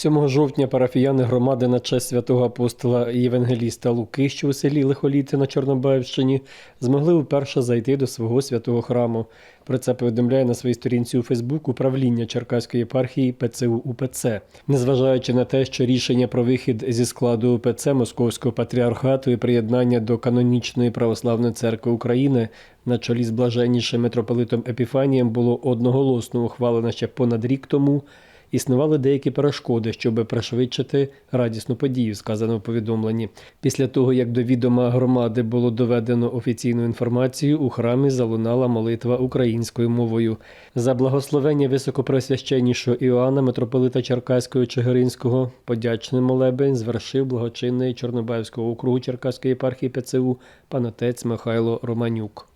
7 жовтня парафіяни громади на честь святого апостола і євангеліста Луки, що у селі Лихоліти на Чорнобаївщині, змогли вперше зайти до свого святого храму. Про це повідомляє на своїй сторінці у Фейсбук управління Черкаської єпархії ПЦУ УПЦ. Незважаючи на те, що рішення про вихід зі складу УПЦ Московського патріархату і приєднання до канонічної православної церкви України на чолі з блаженнішим митрополитом Епіфанієм було одноголосно ухвалено ще понад рік тому. Існували деякі перешкоди, щоб пришвидшити радісну подію, сказано в повідомленні. Після того, як до відома громади було доведено офіційну інформацію, у храмі залунала молитва українською мовою. За благословення високопресвященнішого Іоанна, митрополита Черкаського Чигиринського, подячний молебень звершив благочинний Чорнобаївського округу Черкаської єпархії ПЦУ пан отець Михайло Романюк.